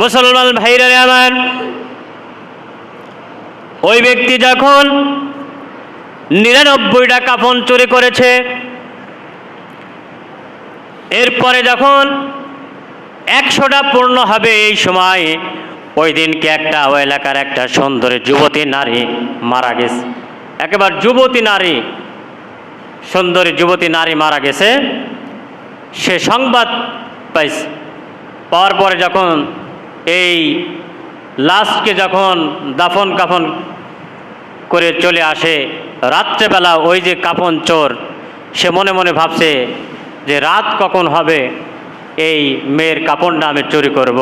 মুসলমান ভাইরা আমার, ওই ব্যক্তি যখন নিরানব্বইটা কাফন চুরি করেছে, এরপরে যখন একশোটা পূর্ণ হবে এই সময়, ওই দিনকে একটা এলাকার একটা সুন্দরী যুবতী নারী মারা গেছে। একেবারে যুবতী নারী, সুন্দরী যুবতী নারী মারা গেছে। সে সংবাদ পাইছে। পাওয়ার পরে যখন এই লাশকে যখন দাফন কাফন করে চলে আসে, রাত্রেবেলা ওই যে কাফন চোর, সে মনে মনে ভাবছে যে রাত কখন হবে, এই মেয়ের কাপড়টা আমি চুরি করব।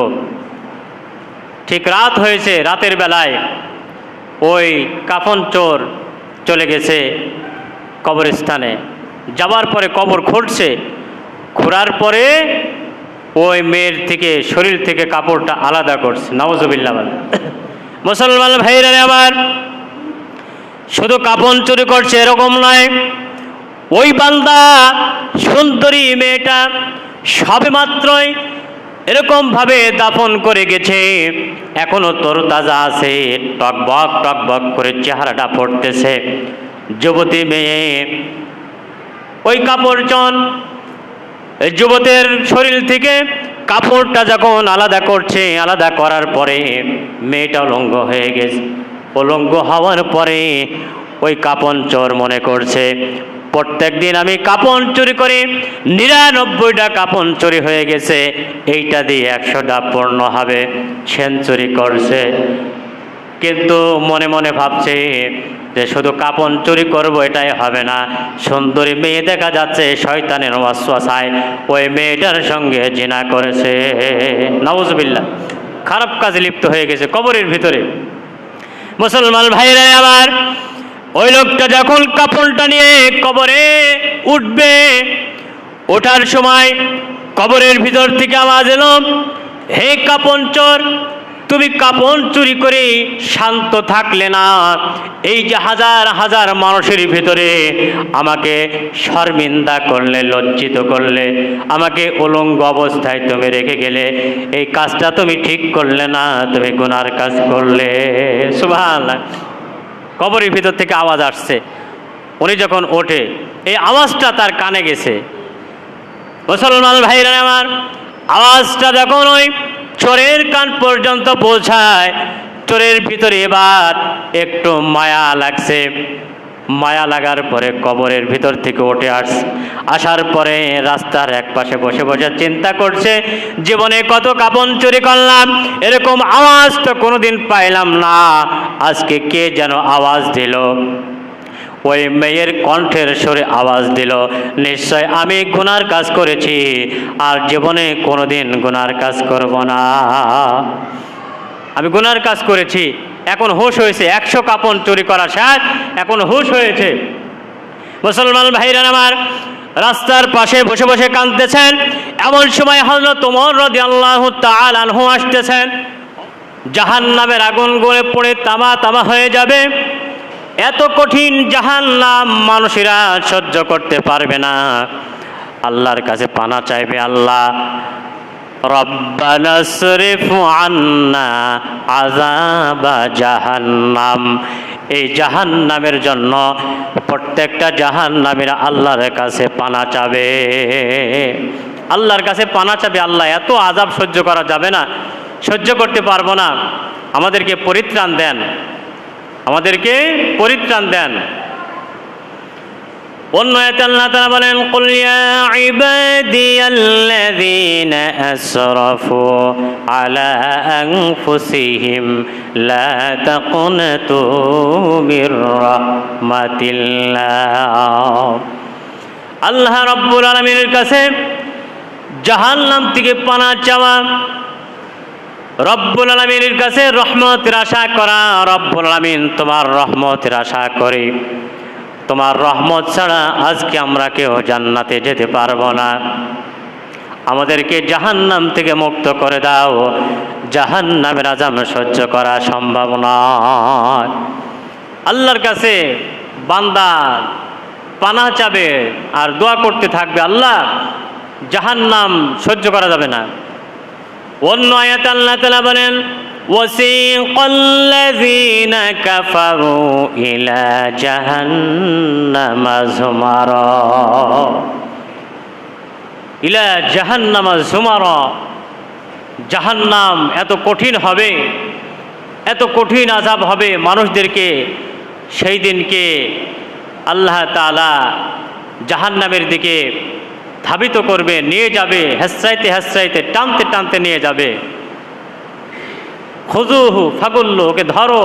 ঠিক রাত হয়েছে, রাতের বেলায় ওই কাফন চোর চলে গেছে কবরস্থানে যাবার পরে কবর খুঁড়ছে, খোঁড়ার পরে ওই মেয়ের থেকে, শরীর থেকে কাপড়টা আলাদা করছে। নওয়াজবিল্লা মুসলমান ভাইরা আবার শুধু কাপন চুরি করছে এরকম নয়, ওই বান্দা সুন্দরী মেয়েটা সবে মাত্রই এরকমভাবে দাফন করে গেছে। এখনও তরতাজা আছে, টকবক টকবক করে চেহারাটা ফুটতেছে যুবতী মেয়ে, ওই কাপড়জন এই যুবতের শরীর থেকে কাপড়টা যখন আলাদা করছে, আলাদা করার পরে মেয়েটা উলঙ্গ হয়ে গেছে। উলঙ্গ হওয়ার পরে ওই কাপন চোর মনে করছে প্রত্যেক দিন আমি কাপন চুরি করি, নিরানব্বইটা কাপন চুরি হয়ে গেছে, এইটা দিয়ে একশোটা পূর্ণ হবে, সেঞ্চুরি করছে। কিন্তু মনে মনে ভাবছে যে শুধু কাপন চুরি করব, এটাই হবে না। সুন্দরী মেয়ে দেখা যাচ্ছে শয়তানের ওয়াসওয়াসায় ওই মেয়েটার সঙ্গে জিনা করেছে। নওয়াজবিল্লা খারাপ কাজে লিপ্ত হয়ে গেছে কবরের ভিতরে। মুসলমান ভাইরা আবার ওই লোকটা যখন কাপড়টা নিয়ে কবরে উঠবে, ওঠার সময় কবরের ভিতর থেকে আওয়াজ এলো, হে কাপন চোর তুমি কাপন চুরি করে শান্ত থাকলে না। এই যে হাজার হাজার মানুষের ভিতরে আমাকে শর্মিন্দা করলে, লজ্জিত করলে, আমাকে উলঙ্গ অবস্থায় তুমি রেখে গেলে, এই কাজটা তুমি ঠিক করলে না, তুমি গুনার কাজ করলে। সুভান কবরের ভিতর থেকে আওয়াজ আসছে। উনি যখন ওঠে, এই আওয়াজটা তার কানে গেছে। মুসলমান ভাইরা আমার, আওয়াজটা যখন ওই চোরের কান পর্যন্ত পৌঁছায়। চোরের ভিতরে এবার একটু মায়া লাগছে। মায়া লাগার পরে কবরের ভিতর থেকে উঠে আস আসার পরে রাস্তার এক পাশে বসে বসে চিন্তা করছে, জীবনে কত কাপন চুরি করলাম, এরকম আওয়াজ তো কোনোদিন পাইলাম না। আজকে কে যেন আওয়াজ দিল? ওই মেয়ের কণ্ঠের সুরে আওয়াজ দিল, নিশ্চয় আমি গুনার কাজ করেছি, আর জীবনে কোনোদিন গুনার কাজ করব না। আমি গুনার কাজ করেছি, এখন হুশ হয়েছে, একশো কাপন চুরি করা শেষ এখন হুশ হয়েছে। মুসলমান ভাইরা আমার, রাস্তার পাশে বসে বসে কাঁদতেছেন। এমন সময় হজরত তোমর রদি আল্লাহ তালহু আসতেছেন। জাহান নামের আগুন গড়ে পড়ে তামা তামা হয়ে যাবে। এত কঠিন জাহান নাম মানুষেরা সহ্য করতে পারবে না। আল্লাহর কাছে পানা চাইবে আল্লাহ, রব্বানা শরীফ আন্না আজাবা জাহান্নাম। এই জাহান্নামের জন্য প্রত্যেকটা জাহান্নামের আল্লাহর কাছে পানা চাবে। আল্লাহর কাছে পানা চাবে আল্লাহ, এত আজাব সহ্য করা যাবে না, সহ্য করতে পারব না। আমাদেরকে পরিত্রাণ দেন। আমাদেরকে পরিত্রাণ দেন। আল্লাহ বলেন কুল ইয়া ইবাদিয়াল্লাযীনা আলামিনের কাছে থেকে পানা চাওয়া রব্বুল আলমীর কাছে রহমতের আশা করা, রব্বুল আলমিন তোমার রহমতের আশা করি। তোমার রহমত ছাড়া আজকে আমরা কেউ জান্নাতে যেতে পারব না। আমাদেরকে জাহান্নাম থেকে মুক্ত করে দাও। জাহান্নামের আজাম সহ্য করা সম্ভব নয়। আল্লাহর কাছে বান্দা পানা চাবে আর দোয়া করতে থাকবে, আল্লাহ জাহান্নাম সহ্য করা যাবে না। অন্য আয়াত আল্লাহ তালা বলেন وسيق الذين كفروا إلى جهنم زمرا ইলা জাহান্নামা জুমারা জাহান্নাম এত কঠিন হবে এত কঠিন আজাব হবে মানুষদেরকে সেই দিনকে আল্লাহ তালা জাহান্নামের দিকে ধাবিত করবে, নিয়ে যাবে, হেসরাইতে হেসরাইতে, টানতে টানতে নিয়ে যাবে। খুজুহু ফাগুল্লু, ওকে ধরো,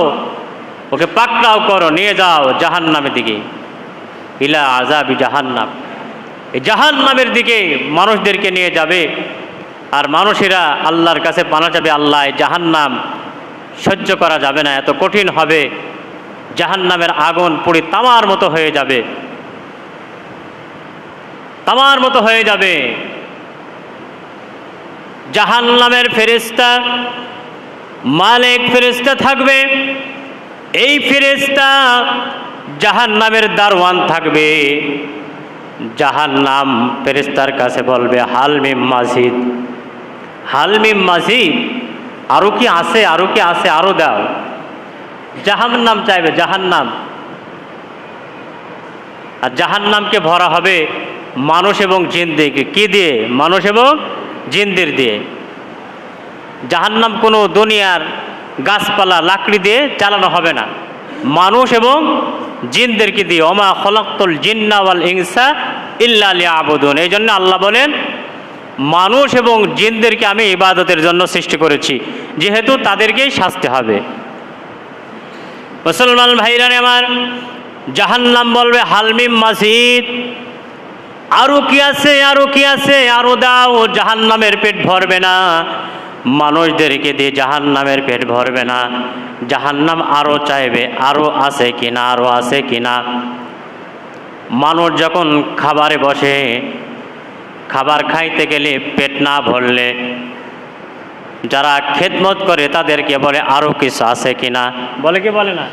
ওকে পাকড়াও করো, নিয়ে যাও জাহান্নামের দিকে। ইলা আজাবি জাহান্নাম। এই জাহান্নামের দিকে মানুষদেরকে নিয়ে যাবে, আর মানুষেরা আল্লাহর কাছে পানা যাবে আল্লাহ জাহান্নাম সহ্য করা যাবে না, এত কঠিন হবে। জাহান্নামের আগুন পুড়ি তামার মতো হয়ে যাবে। তামার মতো হয়ে যাবে। জাহান্নামের ফেরিস্তা মালিক ফেরিস্তা থাকবে। এই ফেরিস্তা জাহান্নামের দারওয়ান থাকবে। জাহান নাম ফেরিস্তার কাছে বলবে হালমিম মাসিদ হালমিম মাসিদ আরও কি আছে আরও কি আছে আরও দাও। জাহান নাম চাইবে, জাহান্নাম। আর জাহান্নামকে ভরা হবে মানুষ এবং জিন্দিকে কি দিয়ে? মানুষ এবং জিন্দির দিয়ে। জাহান্নাম কোনো দুনিয়ার গাছপালা, লাকড়ি দিয়ে চালানো হবে না। মানুষ এবং জিনদেরকে দিয়ে। অমা খলাক্তুল জিন্নাওয়াল ইংসা ইল্লা আবুদুন এই জন্য আল্লাহ বলেন, মানুষ এবং জিনদেরকে আমি ইবাদতের জন্য সৃষ্টি করেছি। যেহেতু তাদেরকেই শাস্তি হবে। মুসলমান ভাইরা আমার জাহান্নাম বলবে হালমিম মাসিদ। আরও কি আছে আরও কি আছে? আরও দাও, জাহান্নামের পেট ভরবে না। মানুষদেরকে দিয়ে জাহান নামের পেট ভরবে না। জাহান্নাম আরও চাইবে আরও আছে কিনা আরও আছে কিনা? মানুষ যখন খাবারে বসে, খাবার খাইতে গেলে পেট না ভরলে, যারা খেদমত করে তাদেরকে বলে আরও কিছু আছে কিনা? বলে কি বলে না?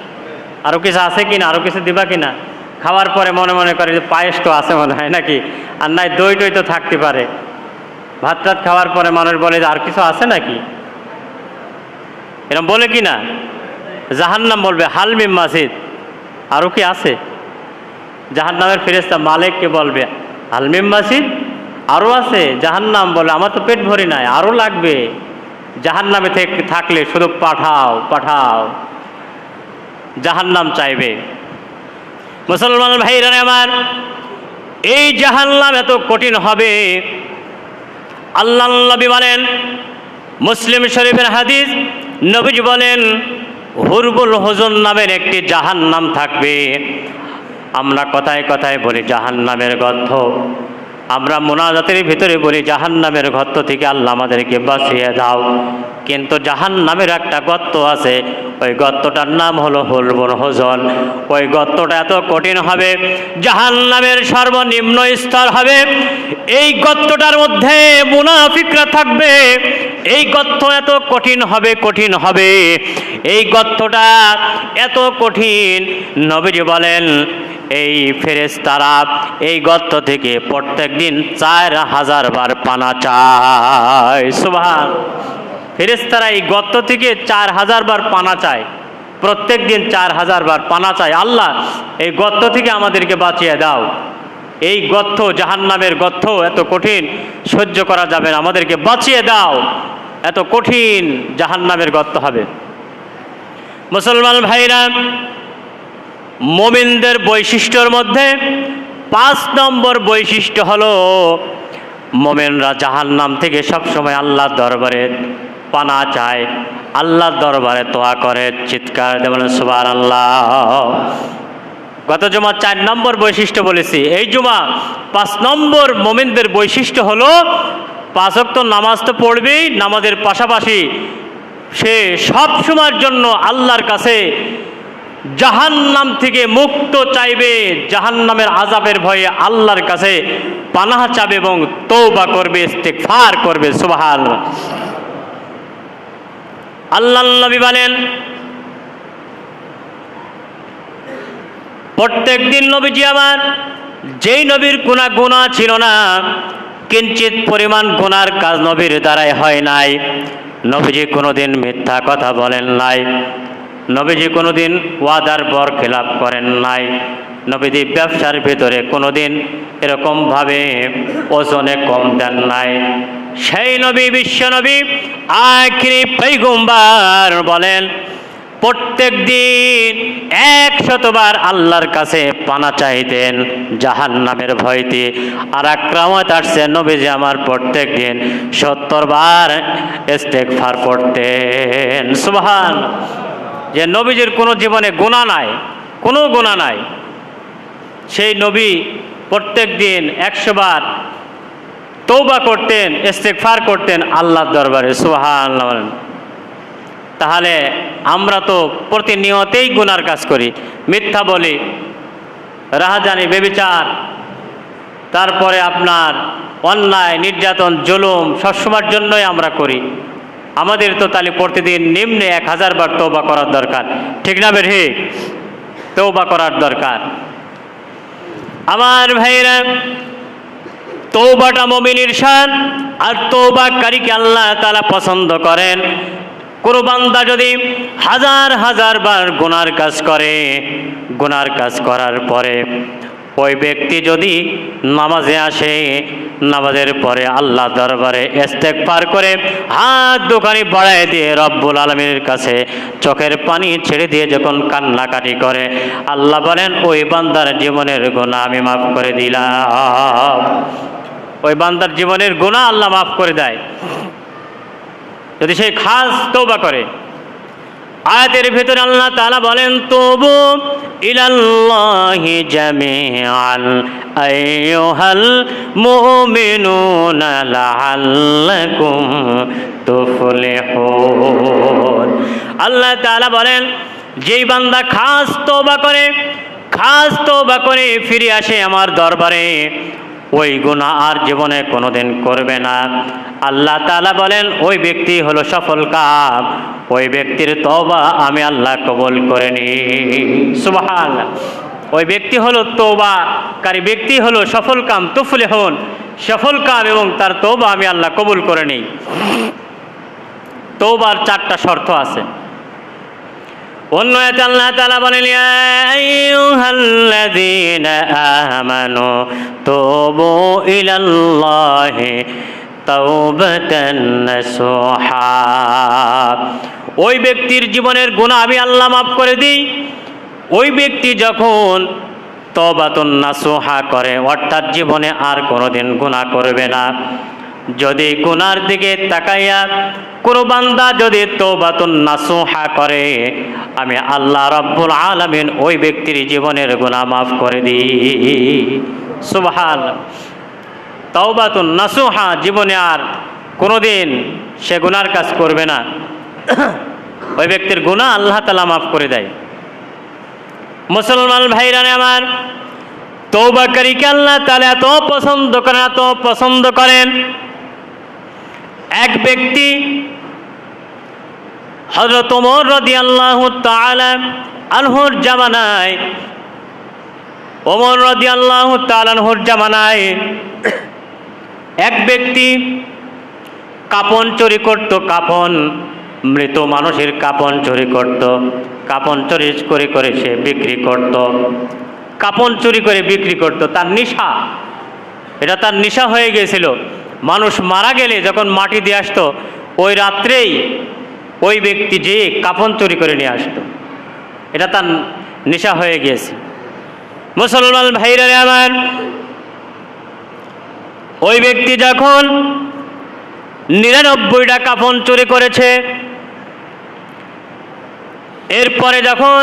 আরও কিছু আছে কিনা? আরও কিছু দিবা কিনা? খাওয়ার পরে মনে মনে করে যে পায়েস তো আছে মনে হয় নাকি? আর নাই দই টই তো থাকতে পারে। ভাত টাত খাওয়ার পরে মানুষ বলে যে আর কিছু আছে নাকি? এরকম বলে কি না জাহান্নাম বলবে হালমিম মাসিদ। আরও কি আছে? জাহান্নামের ফেরেস্তা মালিককে বলবে হালমিম মাসিদ? আরও আছে, জাহান্নাম বলে, আমার তো পেট ভরি নাই আরও লাগবে। জাহান্নামে থেকে, থাকলে শুধু পাঠাও পাঠাও। জাহান্নাম চাইবে। মুসলমান ভাইরা আমার, এই জাহান্নাম এত কঠিন হবে। আল্লাহ নবী বলেন, মুসলিম শরীফের হাদিস, নবীজ বলেন, হুরবুল হোজন নামের একটি জাহান্নাম থাকবে। আমরা কথায় কথায় বলি জাহান্নামের গর্থ আমরা মোনাজাতের ভিতরে বলি জাহান্নামের গর্ত থেকে আল্লাহ আমাদেরকে বাঁচিয়ে দাও। কিন্তু জাহান্নামের একটা গর্ত আছে, ওই গর্তটার নাম হলো হুলবুল হুজন। ওই গর্তটা এত কঠিন হবে, জাহান্নামের সর্বনিম্ন স্তর হবে। এই গর্তটার মধ্যে মুনাফিকরা থাকবে। এই গর্ত এত কঠিন হবে কঠিন হবে। এই গর্তটা এত কঠিন, নবীজি বলেন এই ফেরেশতারা এই গর্ত থেকে প্রত্যেক দিন চার হাজার বার পানা চায়। সুবহান। ফেরেশতারা এই গর্ত থেকে চার হাজার বার পানা চায়। প্রত্যেক দিন চার হাজার বার পানা চায়। আল্লাহ, এই গর্ত থেকে আমাদেরকে বাঁচিয়ে দাও। এই গর্ত জাহান্নামের গর্ত এত কঠিন, সহ্য করা যাবে না। আমাদেরকে বাঁচিয়ে দাও। এত কঠিন জাহান্নামের গর্ত হবে। মুসলমান ভাইরা মোমিনদের বৈশিষ্ট্যর মধ্যে পাঁচ নম্বর বৈশিষ্ট্য হলো মোমেনরা জাহান নাম থেকে সবসময় আল্লাহর দরবারে পানা চায়, আল্লাহর দরবারে তোয়া করে, চিৎকার যেমন সুবার আল্লাহ গত জমা চার নম্বর বৈশিষ্ট্য বলেছি। এই জমা পাঁচ নম্বর মোমিনদের বৈশিষ্ট্য হলো পাঁচক্ত নামাজ তো পড়বেই, নামাজের পাশাপাশি সে সব সময়ের জন্য আল্লাহর কাছে জাহান্নাম থেকে মুক্ত চাইবে। জাহান্নামের আজাবের ভয়ে আল্লাহর কাছে পানাহ চাবে এবং তৌবা করবে, ইস্তেগফার করবে, সুবহান। আল্লাহ নবী বলেন, প্রত্যেক দিন নবীজি আমার, যেই নবীর কোনা গুণা ছিল না, কিঞ্চিত পরিমাণ গুনার কাজ নবীর দ্বারাই হয় নাই। নবীজি কোনোদিন মিথ্যা কথা বলেন নাই। নবীজি কোনোদিন ওয়াদার বর খেলাপ করেন নাই। নবীজি ব্যবসার ভিতরে কোনোদিন এরকমভাবে ওজনে কম দেন নাই। সেই নবী, বিশ্ব নবী, আখিরি পৈগম্বার বলেন, প্রত্যেক দিন একশতবার আল্লাহর কাছে পানা চাইতেন জাহান নামের ভয়তে। আর আক্রামত আসছে নবীজি আমার প্রত্যেক দিন সত্তর বার ইস্তেগফার পড়তেন সুবহান। যে নবীজির কোনো জীবনে গুণা নাই, কোনো গুণা নাই। সেই নবী প্রত্যেক দিন একশো বার তৌবা করতেন, ইস্তেগফার করতেন আল্লাহর দরবারে সুবহান তাহলে আমরা তো প্রতিনিয়তেই গুনার কাজ করি। মিথ্যা বলি, রাহাজানি, বেবিচার, তারপরে আপনার অন্যায়, নির্যাতন, জুলুম সবসময়ের জন্যই আমরা করি। আমাদের তো তাহলে প্রতিদিন নিম্নে এক হাজার বার তৌবা করার দরকার। ঠিক না বেঠি? তৌবা করার দরকার। আমার ভাইরা তৌবাটা মমিনের শান, আর তৌবাকারীকে আল্লাহ তালা পছন্দ করেন। কোনো বান্দা যদি হাজার হাজার বার গুনার কাজ করে, গুনার কাজ করার পরে ওই ব্যক্তি যদি নামাজে আসে, নামাজের পরে আল্লাহ দরবারে এস্তেক পার করে হাত দোকানি বাড়ায় দিয়ে রব্বুল আলমীর কাছে চোখের পানি ছেড়ে দিয়ে যখন কান্নাকাটি করে, আল্লাহ বলেন, ওই বান্দার জীবনের গুণা আমি মাফ করে দিলাম। ওই বান্দার জীবনের গুণা আল্লাহ মাফ করে দেয়। যদি সে খাস তৌবা করে আয়াতের ভিতরে আল্লাহ তাআলা বলেন, তবু ইলাল্লাহি জামিআন আইয়ুহাল মুমিনুনা লাআল্লাকুম তুফলিহুন। আল্লাহ তাআলা বলেন, যেই বান্দা খাস তৌবা করে, খাস তৌবা করে ফিরে আসে আমার দরবারে ওই গুণা আর জীবনে কোনোদিন করবে না। আল্লাহ তাআলা বলেন, ওই ব্যক্তি হলো সফল কাম ওই ব্যক্তির তবা আমি আল্লাহ কবল করে নি। সুবাহান ওই ব্যক্তি হলো তোবা কারি ব্যক্তি হলো সফল কাম, তুফলে হন। সফল কাম এবং তার তৌবা আমি আল্লাহ কবুল করে নিই তৌবার চারটা শর্ত আছে। অন্য আল্লাহ তাআলা বলেন, ইয়া আইয়ুহাল্লাযীনা আমানু তুবু ইলাল্লাহি তাওবাতান নাসুহা। ওই ব্যক্তির জীবনের গুনাহ আমি আল্লাহ মাফ করে দিই। ওই ব্যক্তি যখন তবাতুন নাসুহা করে, অর্থাৎ জীবনে আর কোনোদিন গুনাহ করবে না। যদি গুনার দিকে তাকাইয়া কোনো বান্দা যদি তৌবাতুন নাসুহা করে, আমি আল্লাহ রব্বুল আলামিন ওই ব্যক্তির জীবনের গুনাহ মাফ করে দিই। সুবহান তৌবাতুন নাসুহা জীবনে আর কোনোদিন সে গুনার কাজ করবে না। ওই ব্যক্তির গুণা আল্লাহ তালা মাফ করে দেয়। মুসলমান ভাইরানে আমার তৌবাকারীকে আল্লাহ তাহলে এত পছন্দ করেন, এত পছন্দ করেন এক ব্যক্তি হজরত ওমর রদি আল্লাহ আনহুর জামানায়, ওমর রদি আল্লাহ তালানহুর জামানায় এক ব্যক্তি কাপন চুরি করত, কাপন, মৃত মানুষের কাপন চুরি করত, কাপন চুরি করে করে সে বিক্রি করত, কাপন চুরি করে বিক্রি করত, তার নিশা, এটা তার নেশা হয়ে গিয়েছিল। মানুষ মারা গেলে যখন মাটি দিয়ে আসতো, ওই রাত্রেই ওই ব্যক্তি যে কাফন চুরি করে নিয়ে আসতো। এটা তার নেশা হয়ে গিয়েছে। মুসলমান ভাইরা আমার, ওই ব্যক্তি যখন নিরানব্বইটা কাফন চুরি করেছে, এরপরে যখন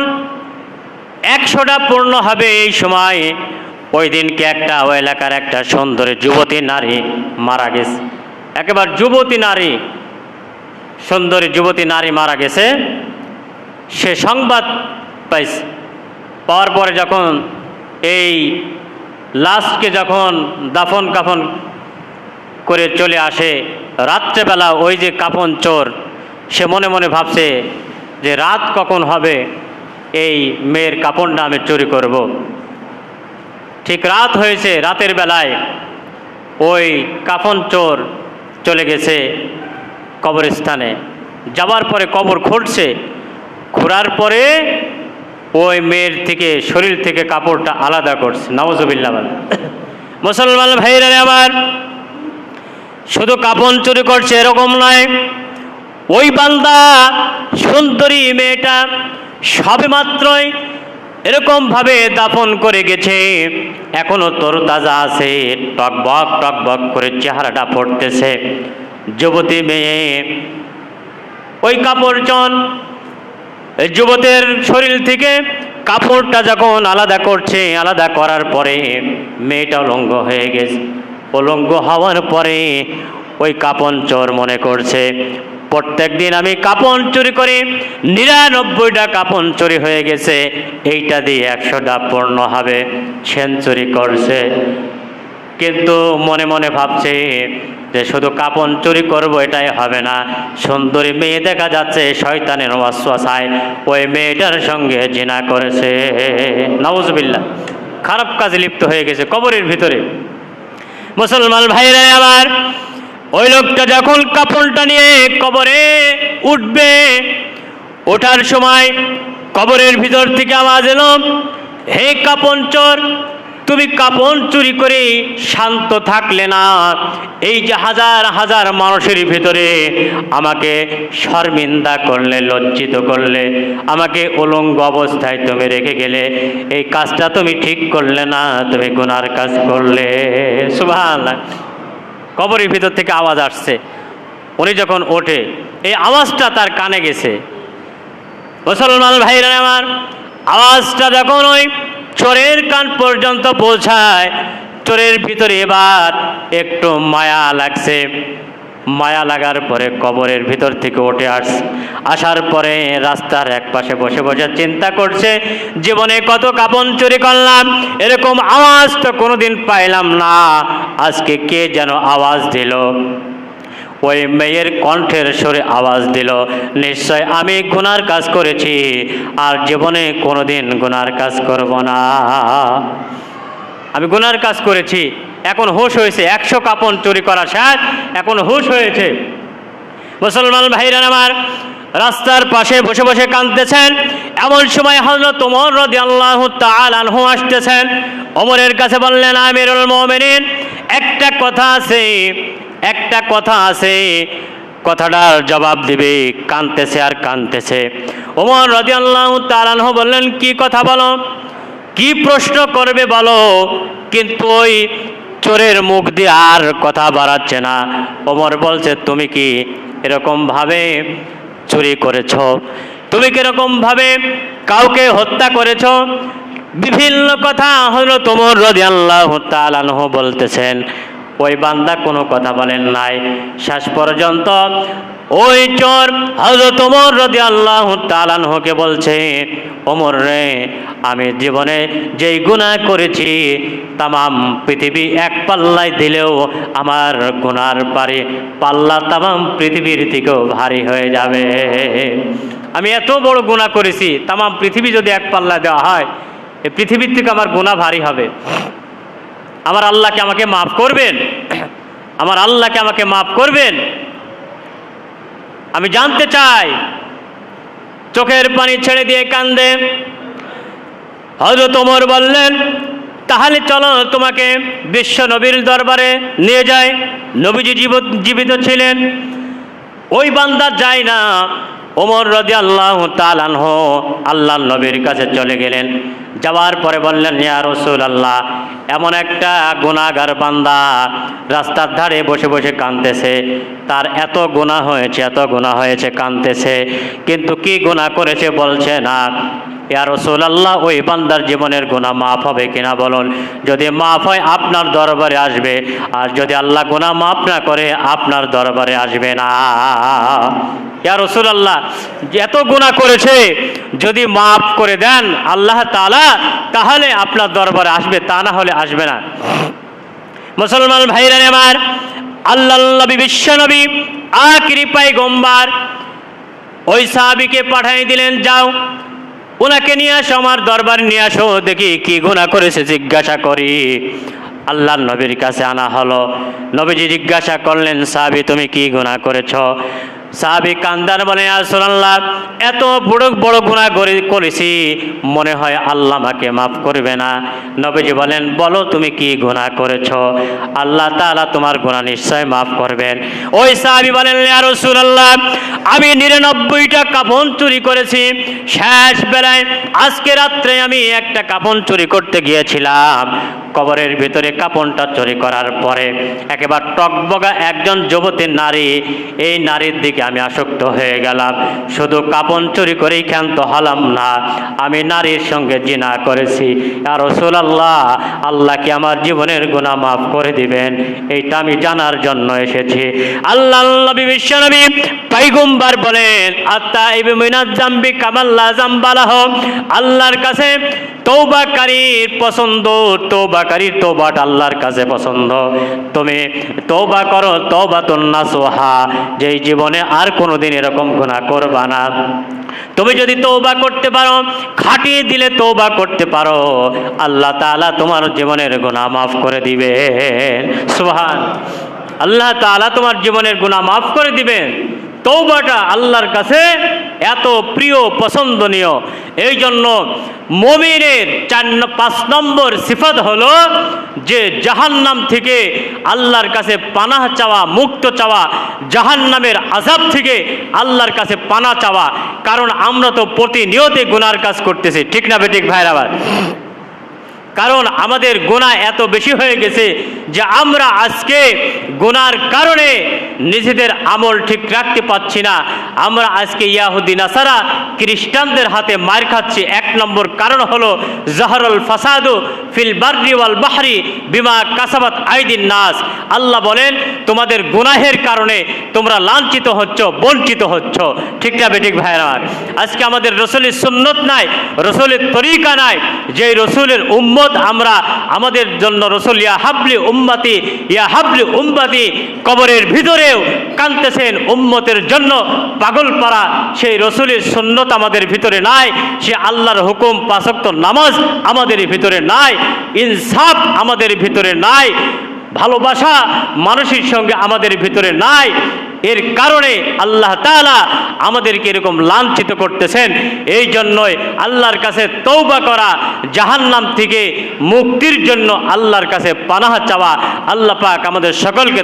একশোটা পূর্ণ হবে এই সময় ওই দিনকে একটা এলাকার একটা সুন্দরী যুবতী নারী মারা গেছে। একেবারে যুবতী নারী, সুন্দরী যুবতী নারী মারা গেছে। সে সংবাদ পাইছে। পাওয়ার পরে যখন এই লাশকে যখন দাফন কাফন করে চলে আসে, রাত্রেবেলা ওই যে কাফন চোর, সে মনে মনে ভাবছে যে রাত কখন হবে, এই মেয়ের কাপড়টা আমি চুরি করব। ঠিক রাত হয়েছে রাতের বেলায়। ওই কাফন চোর চলে গেছে কবরস্থানে। যাবার পরে কবর খুঁড়ছে খোঁড়ার পরে ওই মেয়ের থেকে, শরীর থেকে কাপড়টা আলাদা করছে। নওয়াজবিল্লা মুসলমান ভাইরা আমার, শুধু কাপড় চুরি করছে এরকম নয়, ওই বান্দা সুন্দরী মেয়েটা সবে মাত্রই এরকমভাবে দাফন করে গেছে। এখনও তোর তাজা আছে টকবক টকবক করে চেহারাটা পড়তেছে। যুবতী মেয়ে, ওই কাপড় চন যুবতের শরীর থেকে কাপড়টা যখন আলাদা করছে, আলাদা করার পরে মেয়েটা উলঙ্গ হয়ে গেছে। উলঙ্গ হওয়ার পরে ওই কাপন চোর মনে করছে প্রত্যেক দিন আমি কাপন চুরি করি, নিরানব্বইটা কাপন চুরি হয়ে গেছে, এইটা দিয়ে একশোটা পূর্ণ হবে সেঞ্চুরি করছে। কিন্তু মনে মনে ভাবছে যে শুধু কাপন চুরি করব, এটাই হবে না। সুন্দরী মেয়ে দেখা যাচ্ছে, শয়তানের ওয়াসওয়াসায় ওই মেয়েটার সঙ্গে জিনা করেছে। নওয়াজবিল্লা খারাপ কাজে লিপ্ত হয়ে গেছে কবরের ভিতরে। মুসলমান ভাইরা আবার ওই লোকটা যখন কাপড়টা নিয়ে কবরে উঠবে, ওঠার সময় কবরের ভিতর থেকে আওয়াজ এলো, হে কাপন চোর, তুমি কাপন চুরি করে শান্ত থাকলে না। এই যে হাজার হাজার মানুষের ভিতরে আমাকে শর্মিন্দা করলে, লজ্জিত করলে, আমাকে উলঙ্গ অবস্থায় তুমি রেখে গেলে, এই কাজটা তুমি ঠিক করলে না, তুমি গুনার কাজ করলে। সুভান কবরের ভিতর থেকে আওয়াজ আসছে। উনি যখন ওঠে, এই আওয়াজটা তার কানে গেছে। মুসলমান ভাইরা আমার, আওয়াজটা যখন ওই চোরের কান পর্যন্ত পৌঁছায়। চোরের ভিতরে এবার একটু মায়া লাগছে। মায়া লাগার পরে কবরের ভিতর থেকে উঠে আস, আসার পরে রাস্তার এক পাশে বসে বসে চিন্তা করছে, জীবনে কত কাপন চুরি করলাম, এরকম আওয়াজ তো কোনোদিন পাইলাম না। আজকে কে যেন আওয়াজ দিল? ওই মেয়ের কণ্ঠের সুরে আওয়াজ দিল, নিশ্চয় আমি গুনার কাজ করেছি, আর জীবনে কোনোদিন গুনার কাজ করব না। আমি গুনার কাজ করেছি এখন হুশ হয়েছে, একশো কাপন চুরি করা শেষ এখন হুশ হয়েছে। মুসলমান ভাইরা আমার, রাস্তার পাশে বসে বসে কাঁদতেছেন। এমন সময় হজরত ওমর রদি আল্লাহ তালহু আসতেছেন। ওমরের কাছে বললেন, আমিরুল মোমেনিন, একটা কথা আছে, একটা কথা আছে। কথাটার জবাব দিবে কানতেছে আর কানতেছে ওমর রদি আল্লাহ তালানহ বললেন, কি কথা বলো? কি প্রশ্ন করবে বলো? কিন্তু ওই চোরের মুখ দিয়ে আর কথা বাড়াচ্ছে না। ওমর বলছে, তুমি কি এরকমভাবে চুরি করেছ? তুমি কীরকমভাবে কাউকে হত্যা করেছ? বিভিন্ন কথা হলো তোমর রদি আল্লাহ তালানহ বলতেছেন। ওই বান্দা কোনো কথা বলেন নাই। শেষ পর্যন্ত ওই চোর হজরত ওমর রদি আল্লাহ তালানহকে বলছে, ওমর রে, আমি জীবনে যেই গুনাহ করেছি, তামাম পৃথিবী এক পাল্লায় দিলেও আমার গুনার পারে পাল্লা তামাম পৃথিবীর থেকেও ভারী হয়ে যাবে। আমি এত বড় গুনাহ করেছি, তামাম পৃথিবী যদি এক পাল্লা দেওয়া হয়, এই পৃথিবীর থেকে আমার গুনাহ ভারী হবে। আমার আল্লাহকে আমাকে মাফ করবেন? আমার আল্লাহকে আমাকে মাফ করবেন? আমি জানতে চাই। চোখের পানি ছেড়ে দিয়ে কান্দে। হজরত ওমর বললেন, তাহলে চলো তোমাকে বিশ্ব নবীর দরবারে নিয়ে যায় নবীজি জীব- জীবিত ছিলেন। ওই বান্দা যায় না। ওমর রদি আল্লাহ তালানহ আল্লাহ নবীর কাছে চলে গেলেন। যাওয়ার পরে বললেন, ইয়া রসুল আল্লাহ এমন একটা গুণাগার বান্দা রাস্তার ধারে বসে বসে কাঁদতেছে। তার এত গুণা হয়েছে, এত গুণা হয়েছে, কাঁদতেছে। কিন্তু কি গুণা করেছে বলছে না। ইয়া রসুল আল্লাহ ওই বান্দার জীবনের গুণা মাফ হবে কিনা বলুন। যদি মাফ হয়, আপনার দরবারে আসবে। আর যদি আল্লাহ গুণা মাফ না করে, আপনার দরবারে আসবে না। ইয়া রসুল আল্লাহ এত গুণা করেছে, যদি মাফ করে দেন আল্লাহ তালা তাহলে আপনার দরবারে আসবে, তা না হলে আসবে না। মুসলমান ভাইরা আমার আল্লাহ নবী বিশ্বনবী আকিরি পাই গোম্বার, ওই সাহাবিকে পাঠাই দিলেন, যাও। ওনাকে নিয়ে আসো, আমার দরবার নিয়ে আসো, দেখি কি গুণা করেছে, জিজ্ঞাসা করি। আল্লাহ নবীর কাছে আনা হলো। নবীজি জিজ্ঞাসা করলেন, সাহাবি, তুমি কি গুণা করেছ? সাহাবি কান্দার বলে আসল্লাহ এত বড় বড় গুণা করে, করেছি, মনে হয় আল্লাহ আমাকে মাফ করবে না। নবীজি বলেন, বলো তুমি কি গুণা করেছ? আল্লাহ তাআলা তোমার গুণা নিশ্চয় মাফ করবেন। ওই সাহাবি বলেন, ইয়া আমি নিরানব্বইটা কাফন চুরি করেছি। শেষ বেলায় আজকে রাত্রে আমি একটা কাফন চুরি করতে গিয়েছিলাম। কবরের ভিতরে কাপনটা চুরি করার পরে একেবারে টকবগা একজন যুবতী নারী, এই নারীর দিকে আমি আসক্ত হয়ে গেলাম। শুধু কাপন চুরি করেই ক্ষান্ত হলাম না, আমি নারীর সঙ্গে জিনা করেছি। আর রসুলাল্লাহ, আল্লাহ কি আমার জীবনের গুণা মাফ করে দিবেন? এইটা আমি জানার জন্য এসেছি। আল্লাহ নবী পাইগুম্বার বলেন, আত্মা ইবে মিনাজ জাম্বি কামাল্লা জাম্বালাহ। আল্লাহর কাছে তৌবাকারীর পছন্দ তৌবাকারীর তৌবাট আল্লাহর কাছে পছন্দ। তুমি তৌবা করো তৌবা তন্না সোহা যেই জীবনে আর কোনোদিন এরকম গুণা করবা না। তুমি যদি তৌবা করতে পারো, খাটিয়ে দিলে তৌবা করতে পারো, আল্লাহ তাআলা তোমার জীবনের গুণা মাফ করে দিবে সুবহান। আল্লাহ তাআলা তোমার জীবনের গুণা মাফ করে দিবেন। তৌবাটা আল্লাহর কাছে এত প্রিয়, পছন্দনীয়। এই জন্য মমিনের চার পাঁচ নম্বর সিফত হলো যে জাহান্নাম থেকে আল্লাহর কাছে পানাহ চাওয়া, মুক্ত চাওয়া, জাহান্নামের আজাব থেকে আল্লাহর কাছে পানা চাওয়া। কারণ আমরা তো প্রতিনিয়তে গুনার কাজ করতেছি। ঠিক না বেঠিক ভাইরা আবার কারণ আমাদের গুণা এত বেশি হয়ে গেছে যে আমরা আজকে গোনার কারণে নিজেদের আমল ঠিক রাখতে পাচ্ছি না। আমরা আজকে ইয়াহুদি, নাসারা, খ্রিস্টানদের হাতে মার খাচ্ছি। এক নম্বর কারণ হলো জহরুল ফাসাদু ফিল বার্রি ওয়াল বাহরি বিমা কাসাবাত আইদিন নাস। আল্লাহ বলেন, তোমাদের গুনাহের কারণে তোমরা লাঞ্ছিত হচ্ছ, বঞ্চিত হচ্ছ। ঠিক না বেঠিক ভাইরা আজকে আমাদের রসুলের সুন্নত নাই, রসুলের তরিকা নাই। যে রসুলের উম্মত আমরা আমাদের জন্য রসুল, ইয়া হাবলি উম্মাতি, ইয়া হাবলি উম্মাতি, কবরের ভিতরেও কানতেছেন উম্মতের জন্য পাগল পারা সেই রসুলের সুন্নত আমাদের ভিতরে নাই, সে আল্লাহর হুকুম পাশক্ত নামাজ আমাদের ভিতরে নাই, ইনসাফ আমাদের ভিতরে নাই, ভালোবাসা মানুষের সঙ্গে আমাদের ভিতরে নাই এর কারণে আল্লাহ তালা আমাদেরকে এরকম লাঞ্ছিত করতেছেন। এই জন্যই আল্লাহর কাছে তৌবা করা, জাহান্নাম থেকে মুক্তির জন্য আল্লাহর কাছে পানাহা চাওয়া। আল্লাহ পাক আমাদের সকলকে